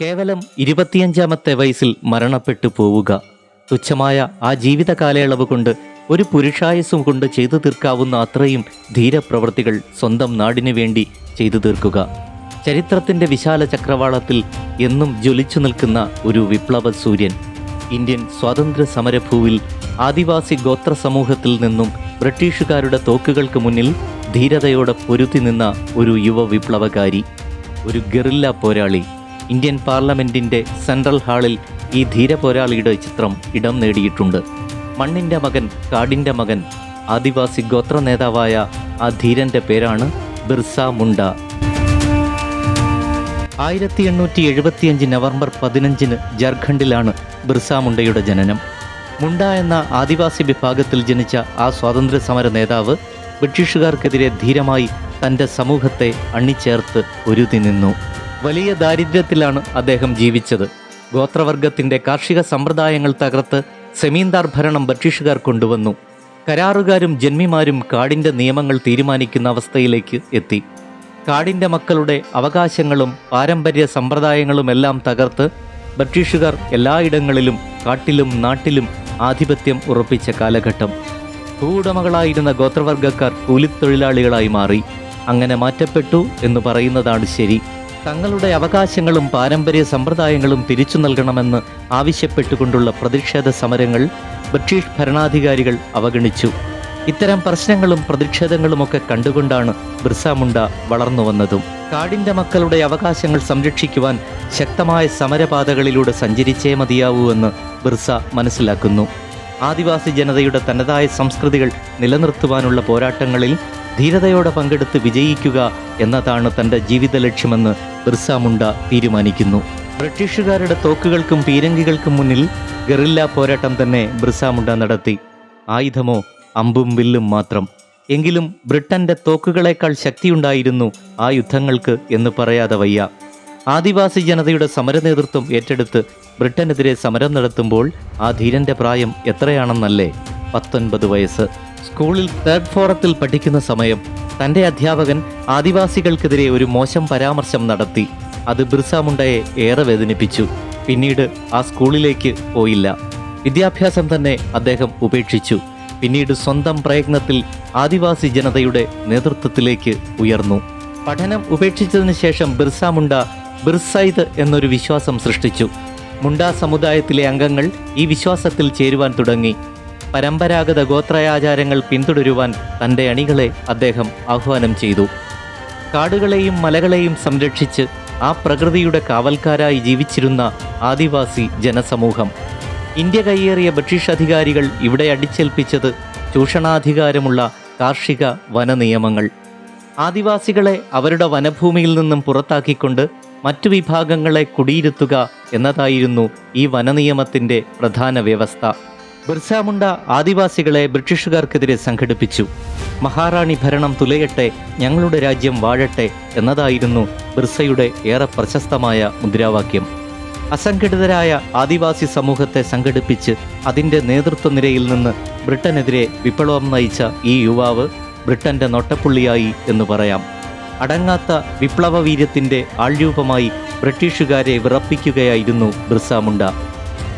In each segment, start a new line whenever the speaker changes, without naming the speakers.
കേവലം ഇരുപത്തിയഞ്ചാമത്തെ വയസ്സിൽ മരണപ്പെട്ടു പോവുക. തുച്ഛമായ ആ ജീവിത കാലയളവ് കൊണ്ട് ഒരു പുരുഷായുസ്സും കൊണ്ട് ചെയ്തു തീർക്കാവുന്ന അത്രയും ധീരപ്രവൃത്തികൾ സ്വന്തം നാടിനു വേണ്ടി ചെയ്തു തീർക്കുക. ചരിത്രത്തിന്റെ വിശാല ചക്രവാളത്തിൽ എന്നും ജ്വലിച്ചു നിൽക്കുന്ന ഒരു വിപ്ലവ സൂര്യൻ. ഇന്ത്യൻ സ്വാതന്ത്ര്യ സമരഭൂവിൽ ആദിവാസി ഗോത്ര സമൂഹത്തിൽ നിന്നും ബ്രിട്ടീഷുകാരുടെ തോക്കുകൾക്ക് മുന്നിൽ ധീരതയോടെ പൊരുത്തി നിന്ന ഒരു യുവ വിപ്ലവകാരി ഒരു ഗറില്ല പോരാളി. ഇന്ത്യൻ പാർലമെന്റിന്റെ സെൻട്രൽ ഹാളിൽ ഈ ധീരപോരാളിയുടെ ചിത്രം ഇടം നേടിയിട്ടുണ്ട്. മണ്ണിന്റെ മകൻ കാടിന്റെ മകൻ ആദിവാസി ഗോത്ര നേതാവായ ആ ധീരന്റെ പേരാണ് ബിർസ മുണ്ട. ആയിരത്തി എണ്ണൂറ്റി എഴുപത്തിയഞ്ച് നവംബർ പതിനഞ്ചിന് ജാർഖണ്ഡിലാണ് ബിർസ മുണ്ടയുടെ ജനനം. മുണ്ട എന്ന ആദിവാസി വിഭാഗത്തിൽ ജനിച്ച ആ സ്വാതന്ത്ര്യ സമര നേതാവ് ബ്രിട്ടീഷുകാർക്കെതിരെ ധീരമായി തന്റെ സമൂഹത്തെ അണിചേർത്ത് ഒരുതി നിന്നു വലിയ ദാരിദ്ര്യത്തിലാണ് അദ്ദേഹം ജീവിച്ചത്. ഗോത്രവർഗത്തിന്റെ കാർഷിക സമ്പ്രദായങ്ങൾ തകർത്ത് സെമീന്ദാർ ഭരണം ബ്രിട്ടീഷുകാർ കൊണ്ടുവന്നു. കരാറുകാരും ജന്മിമാരും കാടിന്റെ നിയമങ്ങൾ തീരുമാനിക്കുന്ന അവസ്ഥയിലേക്ക് എത്തി. കാടിന്റെ മക്കളുടെ അവകാശങ്ങളും പാരമ്പര്യ സമ്പ്രദായങ്ങളുമെല്ലാം തകർത്ത് ബ്രിട്ടീഷുകാർ എല്ലായിടങ്ങളിലും കാട്ടിലും നാട്ടിലും ആധിപത്യം ഉറപ്പിച്ച കാലഘട്ടം. ഭൂവുടമകളായിരുന്ന ഗോത്രവർഗക്കാർ കൂലിത്തൊഴിലാളികളായി മാറി. അങ്ങനെ മാറ്റപ്പെട്ടു എന്ന് പറയുന്നതാണ് ശരി. തങ്ങളുടെ അവകാശങ്ങളും പാരമ്പര്യ സമ്പ്രദായങ്ങളും തിരിച്ചു നൽകണമെന്ന് ആവശ്യപ്പെട്ടുകൊണ്ടുള്ള പ്രതിഷേധ സമരങ്ങൾ ബ്രിട്ടീഷ് ഭരണാധികാരികൾ അവഗണിച്ചു. ഇത്തരം പ്രശ്നങ്ങളും പ്രതിഷേധങ്ങളുമൊക്കെ കണ്ടുകൊണ്ടാണ് ബിർസ മുണ്ട വളർന്നു കാടിന്റെ മക്കളുടെ അവകാശങ്ങൾ സംരക്ഷിക്കുവാൻ ശക്തമായ സമരപാതകളിലൂടെ സഞ്ചരിച്ചേ മതിയാവൂ എന്ന് ബിർസ മനസ്സിലാക്കുന്നു. ആദിവാസി ജനതയുടെ തനതായ സംസ്കൃതികൾ നിലനിർത്തുവാനുള്ള പോരാട്ടങ്ങളിൽ ധീരതയോടെ പങ്കെടുത്ത് വിജയിക്കുക എന്നതാണ് തന്റെ ജീവിത ലക്ഷ്യമെന്ന് ബിർസ മുണ്ട തീരുമാനിക്കുന്നു. ബ്രിട്ടീഷുകാരുടെ തോക്കുകൾക്കും പീരങ്കികൾക്കും മുന്നിൽ ഗറില്ല പോരാട്ടം തന്നെ ബിർസ മുണ്ട നടത്തി. ആയുധമോ അമ്പും വില്ലും മാത്രം. എങ്കിലും ബ്രിട്ടന്റെ തോക്കുകളേക്കാൾ ശക്തിയുണ്ടായിരുന്നു ആ യുദ്ധങ്ങൾക്ക് എന്ന് പറയാതെ വയ്യ. ആദിവാസി ജനതയുടെ സമര നേതൃത്വം ഏറ്റെടുത്ത് ബ്രിട്ടനെതിരെ സമരം നടത്തുമ്പോൾ ആ ധീരന്റെ പ്രായം എത്രയാണെന്നല്ലേ? പത്തൊൻപത് വയസ്സ്. സ്കൂളിൽ തേർഡ് ഫോറത്തിൽ പഠിക്കുന്ന സമയം തന്റെ അധ്യാപകൻ ആദിവാസികൾക്കെതിരെ ഒരു മോശം പരാമർശം നടത്തി. അത് ബിർസ മുണ്ടയെ ഏറെ വേദനിപ്പിച്ചു. പിന്നീട് ആ സ്കൂളിലേക്ക് പോയില്ല. വിദ്യാഭ്യാസം തന്നെ അദ്ദേഹം ഉപേക്ഷിച്ചു. പിന്നീട് സ്വന്തം പ്രയത്നത്തിൽ ആദിവാസി ജനതയുടെ നേതൃത്വത്തിലേക്ക് ഉയർന്നു. പഠനം ഉപേക്ഷിച്ചതിന് ശേഷം ബിർസ മുണ്ട ബിർസൈദ് എന്നൊരു വിശ്വാസം സൃഷ്ടിച്ചു. മുണ്ട സമുദായത്തിലെ അംഗങ്ങൾ ഈ വിശ്വാസത്തിൽ ചേരുവാൻ തുടങ്ങി. പരമ്പരാഗത ഗോത്രയാചാരങ്ങൾ പിന്തുടരുവാൻ തന്റെ അണികളെ അദ്ദേഹം ആഹ്വാനം ചെയ്തു. കാടുകളെയും മലകളെയും സംരക്ഷിച്ച് ആ പ്രകൃതിയുടെ കാവൽക്കാരായി ജീവിച്ചിരുന്ന ആദിവാസി ജനസമൂഹം. ഇന്ത്യ കയ്യേറിയ ബ്രിട്ടീഷ് അധികാരികൾ ഇവിടെ അടിച്ചേൽപ്പിച്ചത് ചൂഷണാധികാരമുള്ള കാർഷിക വനനിയമങ്ങൾ. ആദിവാസികളെ അവരുടെ വനഭൂമിയിൽ നിന്നും പുറത്താക്കിക്കൊണ്ട് മറ്റു വിഭാഗങ്ങളെ കുടിയിരുത്തുക എന്നതായിരുന്നു ഈ വനനിയമത്തിന്റെ പ്രധാന വ്യവസ്ഥ. ബിർസ മുണ്ട ആദിവാസികളെ ബ്രിട്ടീഷുകാർക്കെതിരെ സംഘടിപ്പിച്ചു. മഹാറാണി ഭരണം തുലയട്ടെ ഞങ്ങളുടെ രാജ്യം വാഴട്ടെ എന്നതായിരുന്നു ബിർസയുടെ ഏറെ പ്രശസ്തമായ മുദ്രാവാക്യം. അസംഘടിതരായ ആദിവാസി സമൂഹത്തെ സംഘടിപ്പിച്ച് അതിന്റെ നേതൃത്വ നിരയിൽ നിന്ന് ബ്രിട്ടനെതിരെ വിപ്ലവം നയിച്ച ഈ യുവാവ് ബ്രിട്ടന്റെ നൊട്ടപ്പുള്ളിയായി എന്ന് പറയാം. അടങ്ങാത്ത വിപ്ലവ വീര്യത്തിന്റെ ആൾരൂപമായി ബ്രിട്ടീഷുകാരെ വിറപ്പിക്കുകയായിരുന്നു ബിർസ മുണ്ട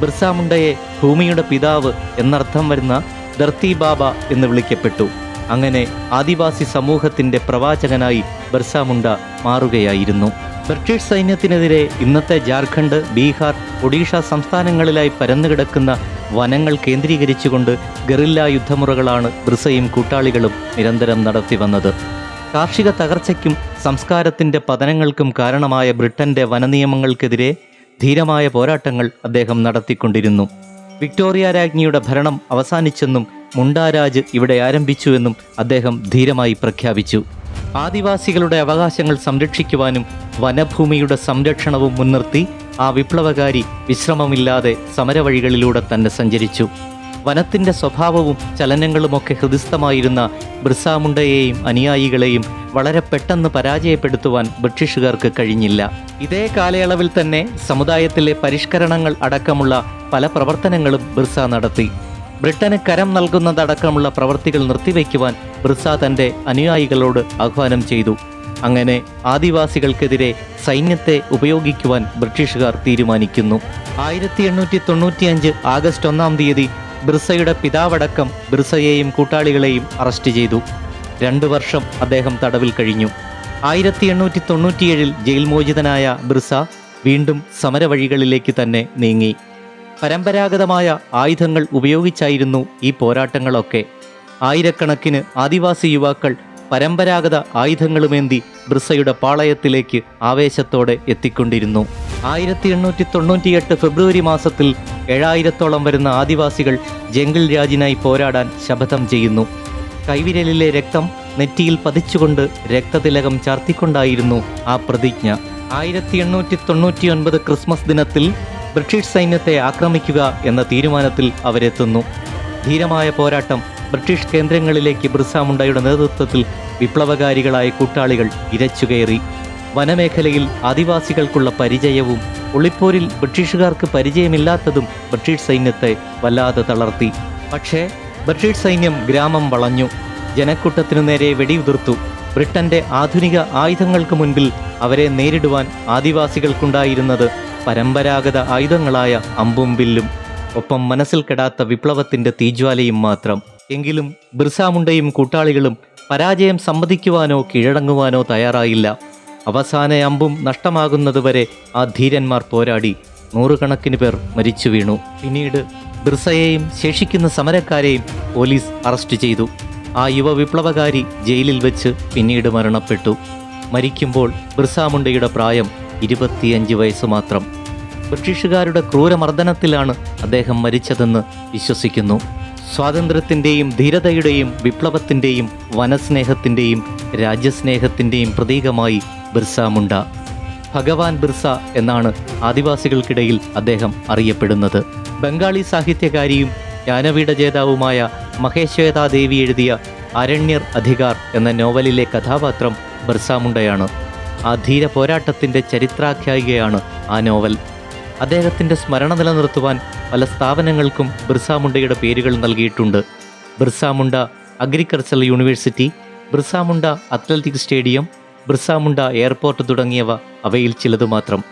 ബിർസ മുണ്ടയെ ഭൂമിയുടെ പിതാവ് എന്നർത്ഥം വരുന്ന ധർത്തി ബാബ എന്ന് വിളിക്കപ്പെട്ടു. അങ്ങനെ ആദിവാസി സമൂഹത്തിന്റെ പ്രവാചകനായി ബർസാമുണ്ട മാറുകയായിരുന്നു. ബ്രിട്ടീഷ് സൈന്യത്തിനെതിരെ ഇന്നത്തെ ജാർഖണ്ഡ് ബീഹാർ ഒഡീഷ സംസ്ഥാനങ്ങളിലായി പരന്നുകിടക്കുന്ന വനങ്ങൾ കേന്ദ്രീകരിച്ചുകൊണ്ട് ഗറില്ല യുദ്ധമുറകളാണ് ബ്രിസയും കൂട്ടാളികളും നിരന്തരം നടത്തിവന്നത് കാർഷിക തകർച്ചയ്ക്കും സംസ്കാരത്തിന്റെ പതനങ്ങൾക്കും കാരണമായ ബ്രിട്ടന്റെ വനനിയമങ്ങൾക്കെതിരെ ധീരമായ പോരാട്ടങ്ങൾ അദ്ദേഹം നടത്തിക്കൊണ്ടിരുന്നു. വിക്ടോറിയ രാജ്ഞിയുടെ ഭരണം അവസാനിച്ചെന്നും മുണ്ടാരാജ് ഇവിടെ ആരംഭിച്ചുവെന്നും അദ്ദേഹം ധീരമായി പ്രഖ്യാപിച്ചു. ആദിവാസികളുടെ അവകാശങ്ങൾ സംരക്ഷിക്കുവാനും വനഭൂമിയുടെ സംരക്ഷണവും മുൻനിർത്തി ആ വിപ്ലവകാരി വിശ്രമമില്ലാതെ സമരവഴികളിലൂടെ തന്നെ സഞ്ചരിച്ചു. വനത്തിന്റെ സ്വഭാവവും ചലനങ്ങളുമൊക്കെ ഹൃദിസ്ഥമായിരുന്ന ബിർസാമുണ്ടയെയും അനുയായികളെയും വളരെ പെട്ടെന്ന് പരാജയപ്പെടുത്തുവാൻ ബ്രിട്ടീഷുകാർക്ക് കഴിഞ്ഞില്ല. ഇതേ കാലയളവിൽ തന്നെ സമുദായത്തിലെ പരിഷ്കരണങ്ങൾ അടക്കമുള്ള പല പ്രവർത്തനങ്ങളും ബിർസ നടത്തി. ബ്രിട്ടന് കരം നൽകുന്നതടക്കമുള്ള പ്രവൃത്തികൾ നിർത്തിവെക്കുവാൻ ബിർസ തന്റെ അനുയായികളോട് ആഹ്വാനം ചെയ്തു. അങ്ങനെ ആദിവാസികൾക്കെതിരെ സൈന്യത്തെ ഉപയോഗിക്കുവാൻ ബ്രിട്ടീഷുകാർ തീരുമാനിക്കുന്നു. ആയിരത്തി എണ്ണൂറ്റി തൊണ്ണൂറ്റിയഞ്ച് ആഗസ്റ്റ് ഒന്നാം തീയതി ബിർസയുടെ പിതാവടക്കം ബിർസയെയും കൂട്ടാളികളെയും അറസ്റ്റ് ചെയ്തു. രണ്ടു വർഷം അദ്ദേഹം തടവിൽ കഴിഞ്ഞു. ആയിരത്തി എണ്ണൂറ്റി തൊണ്ണൂറ്റിയേഴിൽ ജയിൽ മോചിതനായ ബിർസ വീണ്ടും സമരവഴികളിലേക്ക് തന്നെ നീങ്ങി. പരമ്പരാഗതമായ ആയുധങ്ങൾ ഉപയോഗിച്ചായിരുന്നു ഈ പോരാട്ടങ്ങളൊക്കെ. ആയിരക്കണക്കിന് ആദിവാസി യുവാക്കൾ പരമ്പരാഗത ആയുധങ്ങളുമേന്തി ബ്രിസയുടെ പാളയത്തിലേക്ക് ആവേശത്തോടെ എത്തിക്കൊണ്ടിരുന്നു. ആയിരത്തി എണ്ണൂറ്റി തൊണ്ണൂറ്റിയെട്ട് ഫെബ്രുവരി മാസത്തിൽ ഏഴായിരത്തോളം വരുന്ന ആദിവാസികൾ ജംഗിൾ രാജിനായി പോരാടാൻ ശപഥം ചെയ്യുന്നു. കൈവിരലിലെ രക്തം നെറ്റിയിൽ പതിച്ചുകൊണ്ട് രക്തതിലകം ചാർത്തിക്കൊണ്ടായിരുന്നു ആ പ്രതിജ്ഞ. ആയിരത്തി എണ്ണൂറ്റി തൊണ്ണൂറ്റി ഒൻപത് ക്രിസ്മസ് ദിനത്തിൽ ബ്രിട്ടീഷ് സൈന്യത്തെ ആക്രമിക്കുക എന്ന തീരുമാനത്തിൽ അവരെത്തുന്നു. ധീരമായ പോരാട്ടം ബ്രിട്ടീഷ് കേന്ദ്രങ്ങളിലേക്ക് ബിർസ മുണ്ടയുടെ നേതൃത്വത്തിൽ വിപ്ലവകാരികളായ കൂട്ടാളികൾ ഇരച്ചുകയറി വനമേഖലയിൽ ആദിവാസികൾക്കുള്ള പരിചയവും ഒളിപ്പോരിൽ ബ്രിട്ടീഷുകാർക്ക് പരിചയമില്ലാത്തതും ബ്രിട്ടീഷ് സൈന്യത്തെ വല്ലാതെ തളർത്തി. പക്ഷേ ബ്രിട്ടീഷ് സൈന്യം ഗ്രാമം വളഞ്ഞു. ജനക്കൂട്ടത്തിനു നേരെ വെടിയുതിർത്തു. ബ്രിട്ടന്റെ ആധുനിക ആയുധങ്ങൾക്ക് മുൻപിൽ അവരെ നേരിടുവാൻ ആദിവാസികൾക്കുണ്ടായിരുന്നത് പരമ്പരാഗത ആയുധങ്ങളായ അമ്പും വില്ലും. ഒപ്പം മനസ്സിൽ കെടാത്ത വിപ്ലവത്തിന്റെ തീജ്വാലയും മാത്രം. എങ്കിലും ബിർസാമുണ്ടയും കൂട്ടാളികളും പരാജയം സമ്മതിക്കുവാനോ കീഴടങ്ങുവാനോ തയ്യാറായില്ല. അവസാന അമ്പും നഷ്ടമാകുന്നതുവരെ ആ ധീരന്മാർ പോരാടി നൂറുകണക്കിന് പേർ മരിച്ചു വീണു. പിന്നീട് ബിർസയെയും ശേഷിക്കുന്ന സമരക്കാരെയും പോലീസ് അറസ്റ്റ് ചെയ്തു. ആ യുവ വിപ്ലവകാരി ജയിലിൽ വെച്ച് പിന്നീട് മരണപ്പെട്ടു. മരിക്കുമ്പോൾ ബിർസാമുണ്ടയുടെ പ്രായം ഇരുപത്തിയഞ്ച് വയസ്സ് മാത്രം. ബ്രിട്ടീഷുകാരുടെ ക്രൂരമർദ്ദനത്തിലാണ് അദ്ദേഹം മരിച്ചതെന്ന് വിശ്വസിക്കുന്നു. സ്വാതന്ത്ര്യത്തിന്റെയും ധീരതയുടെയും വിപ്ലവത്തിന്റെയും വനസ്നേഹത്തിന്റെയും രാജ്യസ്നേഹത്തിന്റെയും പ്രതീകമായി ബിർസ മുണ്ട. ഭഗവാൻ ബിർസ എന്നാണ് ആദിവാസികൾക്കിടയിൽ അദ്ദേഹം അറിയപ്പെടുന്നത്. ബംഗാളി സാഹിത്യകാരിയും ജ്ഞാനപീഠ ജേതാവുമായ മഹേശ്വേതാ ദേവി എഴുതിയ അരണ്യർ അധികാർ എന്ന നോവലിലെ കഥാപാത്രം ബിർസ മുണ്ടയാണ്. ആ ധീര പോരാട്ടത്തിന്റെ ചരിത്രാഖ്യായികയാണ് ആ നോവൽ. അദ്ദേഹത്തിന്റെ സ്മരണ നിലനിർത്തുവാൻ പല സ്ഥാപനങ്ങൾക്കും ബിർസ മുണ്ടയുടെ പേരുകൾ നൽകിയിട്ടുണ്ട്. Birsa Munda agricultural university Birsa Munda athletic stadium Birsa Munda airport തുടങ്ങിയവ അവയിൽ ചിലത് മാത്രം.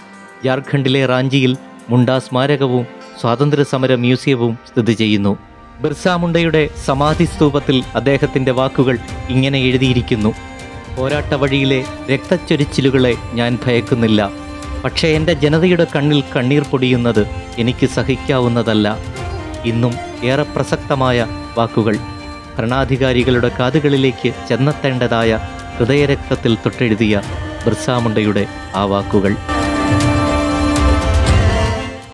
ജാർഖണ്ഡിലെ റാഞ്ചിയിൽ മുണ്ട സ്മാരകവും സ്വാതന്ത്ര്യ സമര മ്യൂസിയവും സ്ഥിതി ചെയ്യുന്നു. ബിർസ മുണ്ടയുടെ സമാധി സ്തൂപത്തിൽ അദ്ദേഹത്തിന്റെ വാക്കുകൾ ഇങ്ങനെ എഴുതിയിരിക്കുന്നു. പോരാട്ട വഴിയിലെ രക്തച്ചൊരിച്ചിലുകളെ ഞാൻ ഭയക്കുന്നില്ല. പക്ഷേ എന്റെ ജനതയുടെ കണ്ണിൽ കണ്ണീർ പൊടിയുന്നത് എനിക്ക് സഹിക്കാവുന്നതല്ല. ഇന്നും ഏറെ പ്രസക്തമായ വാക്കുകൾ. ഭരണാധികാരികളുടെ കാതുകളിലേക്ക് ചെന്നെത്തേണ്ടതായ ഹൃദയരക്തത്തിൽ തൊട്ടെഴുതിയ ബിർസാമുണ്ടയുടെ ആ വാക്കുകൾ.